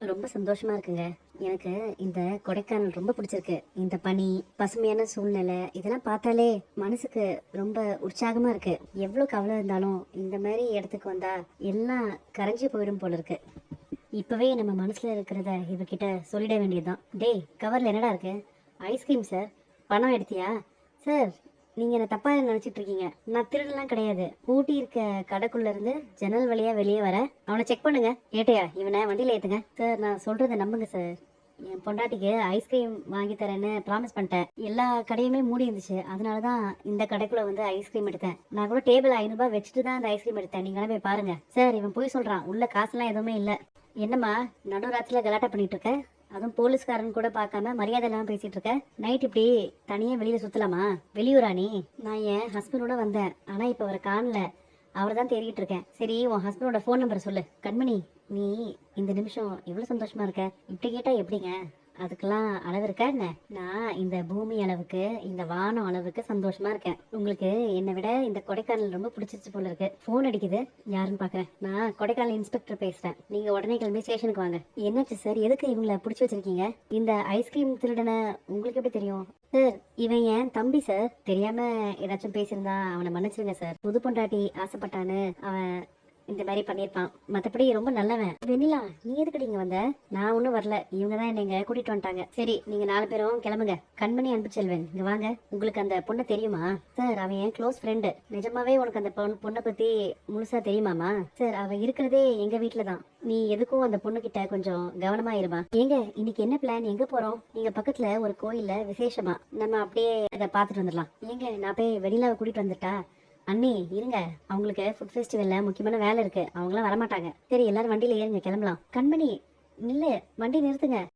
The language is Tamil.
ரொம்ப சந்தோஷமா இருக்குங்க. எனக்கு இந்த கொடைக்கானல் ரொம்ப பிடிச்சிருக்கு. இந்த பனி பசுமையான சூழ்நிலை இதெல்லாம் பார்த்தாலே மனசுக்கு ரொம்ப உற்சாகமா இருக்கு. எவ்வளவு கவலை இருந்தாலும் இந்த மாதிரி இடத்துக்கு வந்தா எல்லாம் கரைஞ்சி போயிடும் போல இருக்கு. இப்பவே நம்ம மனசுல இருக்கிறத இவகிட்ட சொல்லிட வேண்டியதுதான். டேய் கவர்ல என்னடா இருக்கு? Ice cream sir. பணம் எடுத்தியா? சார் நீங்க என்ன தப்பா நினைச்சிட்டு இருக்கீங்க. நான் திருடலாம் கிடையாது. பூட்டி இருக்க கடைக்குள்ள இருந்து ஜன்னல் வழியா வெளியே வர அவனை செக் பண்ணுங்க. ஏட்டையா இவனை வண்டியில ஏத்துங்க. சார் நான் சொல்கிறத நம்புங்க சார். என் பொண்டாட்டிக்கு ஐஸ்கிரீம் வாங்கி தரேன்னு ப்ராமிஸ் பண்ணிட்டேன். எல்லா கடையுமே மூடி இருந்துச்சு. அதனால தான் இந்த கடைக்குள்ள வந்து ஐஸ்கிரீம் எடுத்தேன். நான் கூட டேபிள் ஐநூறுபா வச்சுட்டு தான் அந்த ஐஸ்கிரீம் எடுத்தேன். நீங்க போய் பாருங்க. சார் இவன் போய் சொல்றான். உள்ள காசுலாம் எதுவுமே இல்லை. என்னம்மா நடுராத்திரில கலாட்டா பண்ணிட்டு இருக்க? அதுவும் போலீஸ்காரன் கூட பார்க்காம மரியாதை இல்லாமல் பேசிட்டு இருக்க. நைட் இப்படி தனியாக வெளியில் சுத்தலாமா? வெளியூரா நீ நான் என் ஹஸ்பண்டோட வந்தேன். ஆனால் இப்போ அவரை காணல. அவர் தான் தேடிட்டு இருக்கேன். சரி உன் ஹஸ்பண்டோட ஃபோன் நம்பரை சொல்லு. கண்மணி நீ இந்த நிமிஷம் எவ்வளோ சந்தோஷமா இருக்க? இப்படி கேட்டால் எப்படிங்க? அதுக்கெல்லாம் அளவு இருக்கா என்ன நான் இந்த பூமி அளவுக்கு இந்த வானம் அளவுக்கு சந்தோஷமா இருக்கேன். உங்களுக்கு என்னை விட இந்த கொடைக்கானல் ரொம்ப பிடிச்சிருச்சு போல இருக்கு. ஃபோன் அடிக்குது. யாருன்னு பாக்குறேன். நான் கொடைக்கானல் இன்ஸ்பெக்டர் பேசுறேன். நீங்க உடனே கிளம்பி ஸ்டேஷனுக்கு வாங்க. என்னாச்சு சார் எதுக்கு இவங்களை பிடிச்சி வச்சிருக்கீங்க? இந்த ஐஸ்கிரீம் திருடனை உங்களுக்கு எப்படி தெரியும்? சார் இவன் என் தம்பி சார் தெரியாம ஏதாச்சும் பேசியிருந்தா அவனை மன்னிச்சிருங்க சார் புது பொண்டாட்டி ஆசைப்பட்டான்னு அவன் இந்த மாதிரி பண்ணியிருப்பான். மற்றபடி ரொம்ப நல்லவன். வெண்ணிலா நீ எதுக்கடி இங்கே வந்த? நான் ஒன்றும் வரல. இவங்க தான் என்னை கூட்டிகிட்டு கூட்டிட்டு வந்துட்டாங்க. சரி நீங்கள் நாலு பேரும் கிளம்புங்க. கண்மணி அன்பு செல்வன் இங்கே வாங்க. உங்களுக்கு அந்த பொண்ணை தெரியுமா? சார் அவன் என் க்ளோஸ் ஃப்ரெண்டு நிஜமாவே உனக்கு அந்த பொண்ணு பொண்ணை பற்றி முழுசாக தெரியுமாமா? சார் அவன் இருக்கிறதே எங்கள் வீட்டில் தான் நீ எதுக்கும் அந்த பொண்ணு கிட்ட கொஞ்சம் கவனமா இருமா. ஏங்க இன்னைக்கு என்ன பிளான் எங்க போறோம்? நீங்க பக்கத்துல ஒரு கோயில்ல விசேஷமா. நம்ம அப்படியே அதை பார்த்துட்டு வந்துடலாம். ஏங்க நான் போய் வெளியில கூட்டிட்டு வந்துட்டா? அண்ணி இருங்க. அவங்களுக்கு ஃபுட் ஃபெஸ்டிவல்ல முக்கியமான வேலை இருக்கு. அவங்களாம் வரமாட்டாங்க. சரி எல்லாரும் வண்டியில ஏறுங்க கிளம்பலாம். கண்மணி நில்லு. வண்டி நிறுத்துங்க.